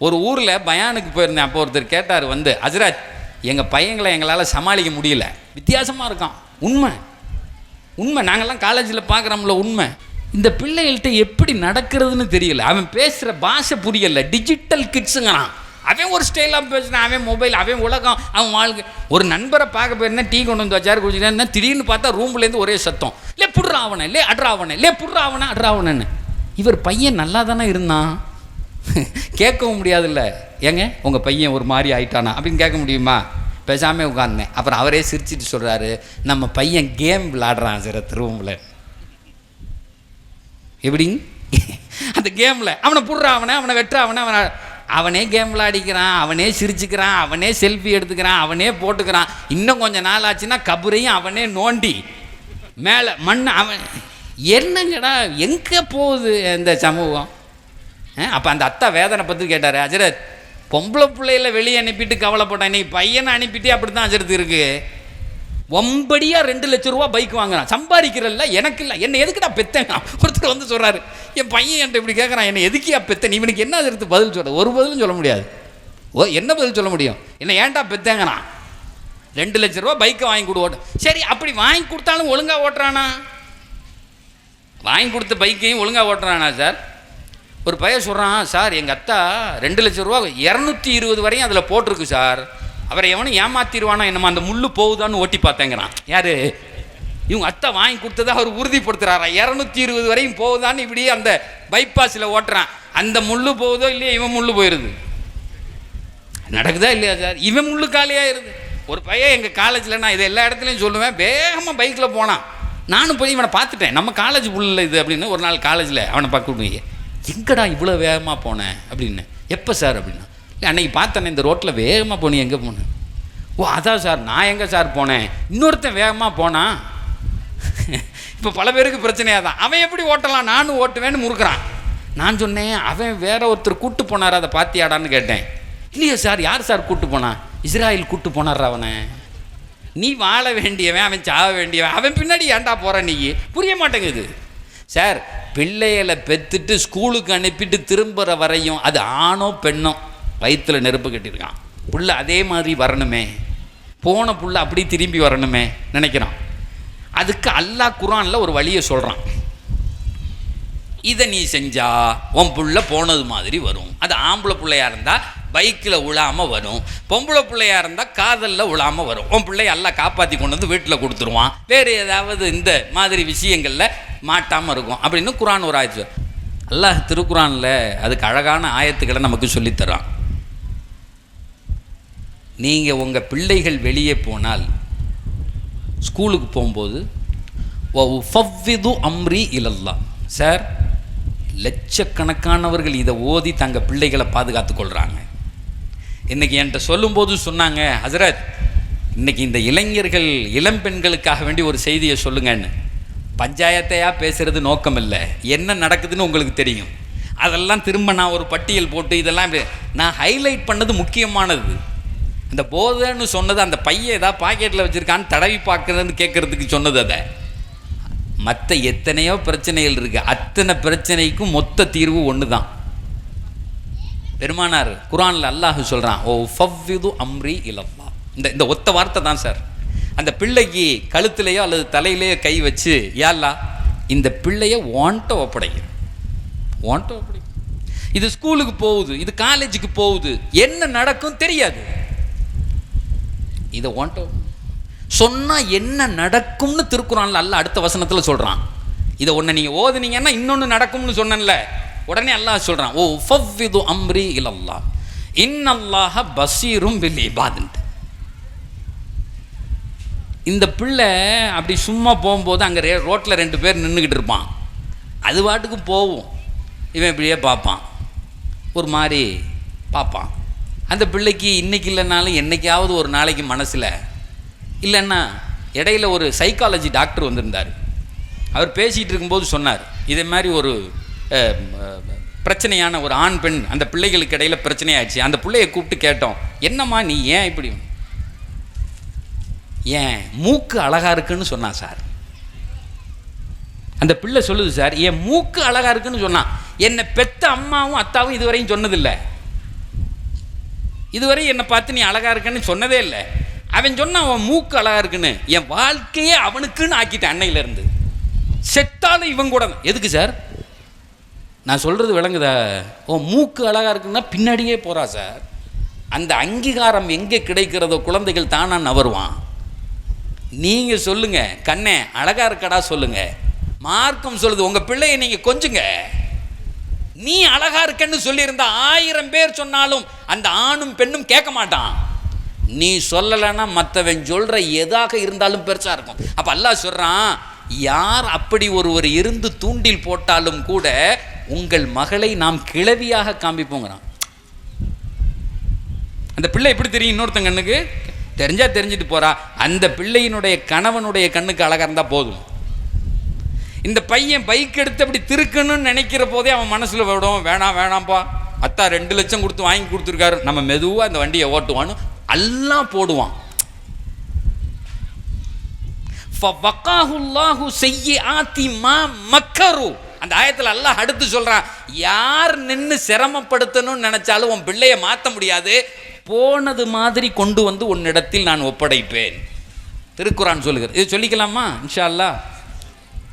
ஒரு ஊரில் பயானுக்கு போயிருந்தேன். அப்போ ஒருத்தர் கேட்டார் வந்து அஜராஜ் எங்கள் பையங்களை எங்களால் சமாளிக்க முடியல. வித்தியாசமாக இருக்கான். உண்மை. உண்மை. நாங்கள்லாம் காலேஜில் பார்க்குறோம்ல உண்மை. இந்த பிள்ளைகள்கிட்ட எப்படி நடக்கிறதுன்னு தெரியல. அவன் பேசுகிற பாஷை புரியல. டிஜிட்டல் கிட்ஸுங்கிறான் அவன் ஒரு ஸ்டைலாக பேசுனான் அவன் மொபைல் அவன் உலகம் அவன் வாழ்க்கை. ஒரு நண்பரை பார்க்க போயிருந்தேன் டீ கொண்டு வந்து வச்சாரு குடிச்சிட்டேன் திடீர்னு பார்த்தா ரூம்லேருந்து ஒரே சத்தம். லே புடுறா அவனை. லே அட்ரா அவனை. லே அவனை அட்ரா அவனன்னு. இவர் பையன் நல்லா தானே இருந்தான்? கேட்கவும் முடியாதுல்ல. ஏங்க? உங்கள் பையன் ஒரு மாதிரி ஆயிட்டானா? அப்படின்னு கேட்க முடியுமா? பேசாமல் உட்காந்தேன் அப்புறம் அவரே சிரிச்சிட்டு சொல்கிறாரு நம்ம பையன் கேம் விளாடுறான் சிற திருவம்பில் எப்படி? அந்த கேமில். அவனை புடுறான் அவனை அவனை வெட்டுறான் அவனை அவனை. அவனே கேம் விளையாடிக்கிறான் அவனே சிரிச்சுக்கிறான் அவனே செல்ஃபி எடுத்துக்கிறான் அவனே போட்டுக்கிறான். இன்னும் கொஞ்சம் நாள் ஆச்சுன்னா கபரையும் அவனே நோண்டி மேலே மண் அவன். என்னங்கடா எங்கே போகுது இந்த சமூகம்? அப்போ அந்த அத்தா வேதனை பற்றி கேட்டார் அஜரத் பொம்பளை பிள்ளையில வெளியே அனுப்பிட்டு கவலைப்பட்டான் இன்னைக்கு பையனை அனுப்பிட்டே அப்படி தான் அஜரத் இருக்கு. ஒம்படியாக ரெண்டு லட்ச ரூபா பைக் வாங்குறான். சம்பாதிக்கிறல்ல எனக்கு இல்லை. என்னை எதுக்குடா பெத்தேன்? ஒருத்தர் வந்து சொல்கிறாரு என் பையன் என்கிட்ட இப்படி கேட்குறான் என்னை எதுக்கியா பெத்தேன்? இவனுக்கு என்ன அஜரத்து பதில் சொல்ற ஒரு பதிலும் சொல்ல முடியாது. ஓ என்ன பதில் சொல்ல முடியும்? என்ன ஏன்டா பெத்தேங்கண்ணா? ரெண்டு லட்ச ரூபா பைக்கை வாங்கி கொடு ஓட்டு சரி அப்படி வாங்கி கொடுத்தாலும் ஒழுங்காக ஓட்டுறானா? வாங்கி கொடுத்த பைக்கையும் ஒழுங்காக ஓட்டுறானா சார்? ஒரு பையன் சொல்கிறான் சார் எங்கள் அத்தா ரெண்டு லட்ச ரூபா இரநூத்தி இருபது வரையும் அதில் போட்டிருக்கு சார். அவரை எவனும் ஏமாத்திடுவானா என்னமோ அந்த முள்ளு போகுதான்னு ஓட்டி பார்த்தேங்கிறான். யார்? இவங்க அத்தை வாங்கி கொடுத்ததை அவர் உறுதிப்படுத்துகிறாரா இரநூத்தி இருபது வரையும் போகுதான்னு இப்படி அந்த பைபாஸில் ஓட்டுறான். அந்த முள்ளு போகுதோ இல்லையா இவன் முள்ளு போயிடுது நடக்குதா இல்லையா சார்? இவன் முள்ளு காலியாகிருது ஒரு பையன் எங்கள் காலேஜில் நான் இதை எல்லா இடத்துலையும் சொல்லுவேன் வேகமாக பைக்கில் போனான். நானும் போய் இவனை பார்த்துட்டேன். நம்ம காலேஜ் புள்ள இது அப்படின்னு ஒரு நாள் காலேஜில் அவனை பார்க்க முடியும் எங்கடா இவ்வளோ வேகமாக போனேன் அப்படின்னு. எப்போ சார் அப்படின்னா? இல்லை அன்னைக்கு பார்த்தேனே இந்த ரோட்டில் வேகமாக போனேன் எங்கே போனேன் ஓ அதான் சார் நான் எங்கே சார் போனேன்? இன்னொருத்தன் வேகமாக போனான் இப்போ பல பேருக்கு பிரச்சனையாக தான். அவன் எப்படி ஓட்டலாம்? நானும் ஓட்டுவேன்னு முறுக்குறான். நான் சொன்னேன் அவன் வேற ஒருத்தர் கூட்டு போனார் அதை பார்த்தியாடான்னு கேட்டேன். இல்லையா சார் யார் சார் கூட்டு போனான் இஸ்ராயல் கூட்டு போனார் அவனை? நீ வாழ வேண்டியவன் அவன் சாக வேண்டியவன். அவன் பின்னாடி ஏன்டா போற நீ? புரிய மாட்டேங்குது. சார் பிள்ளைகளை பெற்றுட்டு ஸ்கூலுக்கு அனுப்பிட்டு திரும்புகிற வரையும் அது ஆணோ பெண்ணோ வயிற்றில் நெருப்பு கட்டியிருக்கான். புள்ள அதே மாதிரி வரணுமே. போன புள்ள அப்படி திரும்பி வரணுமே நினைக்கிறான். அதுக்கு அல்லாஹ் குரானில் ஒரு வழியை சொல்கிறான் இதை நீ செஞ்சா உன் புள்ள போனது மாதிரி வரும். அது ஆம்பளை பிள்ளையாக இருந்தால் பைக்கில் விழாமல் வரும். பொம்பளை பிள்ளையாக இருந்தால் காதலில் விழாமல் வரும். உன் பிள்ளைய எல்லாம் காப்பாற்றி கொண்டு வந்து வீட்டில் கொடுத்துருவான். வேறு ஏதாவது இந்த மாதிரி விஷயங்களில் மாட்டாமல் இருக்கும். அப்படின்னு குரான் ஒரு ஆயத்து அல்லாஹ் திருக்குறானில் அதுக்கு அழகான ஆயத்துக்களை நமக்கு சொல்லித்தரான். நீங்கள் உங்கள் பிள்ளைகள் வெளியே போனால் ஸ்கூலுக்கு போகும்போது ஃபவ்விது அம்ரி இலல்லா. சார் லட்சக்கணக்கானவர்கள் இதை ஓதி தங்கள் பிள்ளைகளை பாதுகாத்து கொள்கிறாங்க இன்றைக்கி என்கிட்ட சொல்லும்போது சொன்னாங்க ஹசரத் இன்னைக்கு இந்த இளைஞர்கள் இளம் பெண்களுக்காக வேண்டி ஒரு செய்தியை சொல்லுங்கன்னு. பஞ்சாயத்தையாக பேசுகிறது நோக்கம் இல்லை என்ன நடக்குதுன்னு உங்களுக்கு தெரியும். அதெல்லாம் திரும்ப நான் ஒரு பட்டியல் போட்டு இதெல்லாம் நான் ஹைலைட் பண்ணது முக்கியமானது. இந்த போதைன்னு சொன்னது அந்த பையன் ஏதாவது பாக்கெட்டில் வச்சுருக்கான்னு தடவி பார்க்குறதுன்னு கேட்குறதுக்கு சொன்னது அதை. மற்ற எத்தனையோ பிரச்சனைகள் இருக்குது அத்தனை பிரச்சனைக்கும் மொத்த தீர்வு ஒன்று தான் பெருமானார் குரானில் அல்லாஹ் சொல்கிறான் ஓ ஃபவ்விது அம்ரி இலல்லா. இந்த இந்த ஒத்த வார்த்தை தான் சார். அந்த பிள்ளைக்கு கழுத்துலேயோ அல்லது தலையிலேயோ கை வச்சு யாழ்லா இந்த பிள்ளைய ஓன்ட்ட ஒப்படைக்க ஓன்ட்ட ஒப்படைக்க இது ஸ்கூலுக்கு போகுது இது காலேஜுக்கு போகுது என்ன நடக்கும் தெரியாது. இதை ஓன்ட்ட சொன்னால் என்ன நடக்கும்னு திருக்குறான்ல அல்ல அடுத்த வசனத்தில் சொல்கிறான் இதை ஒன்று நீங்கள் ஓதுனீங்கன்னா இன்னொன்று நடக்கும்னு சொன்னேன்ல. உடனே அல்லாஹ் சொல்கிறான் ஓ ஃபவ்விது அம்ரி இல்லல்லா இன்னல்லாஹ பசீரும் பில் இபாதுன்ட்டு இந்த பிள்ளை அப்படி சும்மா போகும்போது அங்கே ரே ரோட்டில் ரெண்டு பேர் நின்றுக்கிட்டு இருப்பான். அது பாட்டுக்கு போகும். இவன் இப்படியே பார்ப்பான். ஒரு மாதிரி பார்ப்பான். அந்த பிள்ளைக்கு இன்றைக்கி இல்லைனாலும் என்னைக்காவது ஒரு நாளைக்கு மனசில் இல்லைன்னா இடையில ஒரு சைக்காலஜி டாக்டர் வந்திருந்தார். அவர் பேசிகிட்டு இருக்கும்போது சொன்னார் இதே மாதிரி ஒரு பிரச்சனையான ஒரு ஆண் பெண் அந்த பிள்ளைகளுக்கு இடையில் பிரச்சனையாச்சு அந்த பிள்ளையை கூப்பிட்டு கேட்டோம் என்னம்மா நீ ஏன் இப்படி ஏன் மூக்கு அழகாக இருக்குன்னு சொன்னான் சார்? அந்த பிள்ளை சொல்லுது சார் என் மூக்கு அழகாக இருக்குன்னு சொன்னான் என்னை பெத்த அம்மாவும் அத்தாவும் இதுவரையும் சொன்னதில்லை. இதுவரை என்னை பார்த்து நீ அழகாக இருக்கன்னு சொன்னதே இல்லை. அவன் சொன்னான் அவன் மூக்கு அழகாக இருக்குன்னு. என் வாழ்க்கையே அவனுக்குன்னு ஆக்கிட்டேன் அன்னையிலேருந்து. செத்தாலும் இவன் கூட தான். எதுக்கு சார்? நான் சொல்கிறது விளங்குதா? ஓ மூக்கு அழகா இருக்குன்னா பின்னாடியே போகிறா சார். அந்த அங்கீகாரம் எங்கே கிடைக்கிறதோ குழந்தைகள் தானா நவருவான். நீங்கள் சொல்லுங்கள் கண்ணே அழகா இருக்கடா சொல்லுங்கள் மார்க்கம் சொல்லுது உங்கள் பிள்ளையை நீங்கள் கொஞ்சுங்க. நீ அழகா இருக்கன்னு சொல்லியிருந்தா ஆயிரம் பேர் சொன்னாலும் அந்த ஆணும் பெண்ணும் கேட்க மாட்டான். நீ சொல்லலைன்னா மற்றவன் சொல்கிற எதாக இருந்தாலும் பெருசாக இருக்கும். அப்போ அல்லாஹ் சொல்கிறான் யார் அப்படி ஒருவர் இருந்து தூண்டில் போட்டாலும் கூட உங்கள் மகளை நாம் கிளவியாக காமிப்போங்கிறான் அந்த பிள்ளை எப்படி தெரியும் இன்னொருத்தன் கண்ணுக்கு? தெரிஞ்சா தெரிஞ்சுட்டு போறா. அந்த பிள்ளையினுடைய கணவனுடைய கண்ணுக்கு அழகாக இருந்தால் போதும். இந்த பையன் பைக் எடுத்து அப்படி திருக்கணும்னு நினைக்கிற போதே அவன் மனசில் விடும். வேணாம் வேணாம்ப்பா அத்தா ரெண்டு லட்சம் கொடுத்து வாங்கி கொடுத்துருக்காரு. நம்ம மெதுவாக இந்த வண்டியை ஓட்டுவான்னு எல்லாம் போடுவான். ஃபவக்காஹுல்லாஹு செய்யிஆத்தி மா மக்கரு. அந்த ஆயத்தில் எல்லாம் அடுத்து சொல்கிறான் யார் நின்று சிரமப்படுத்தணும்னு நினச்சாலும் உன் பிள்ளையை மாற்ற முடியாது. போனது மாதிரி கொண்டு வந்து உன்னிடத்தில் நான் ஒப்படைப்பேன். திருக்குறான் சொல்லுகிறது. இது சொல்லிக்கலாமா? இன்ஷா அல்லாஹ்.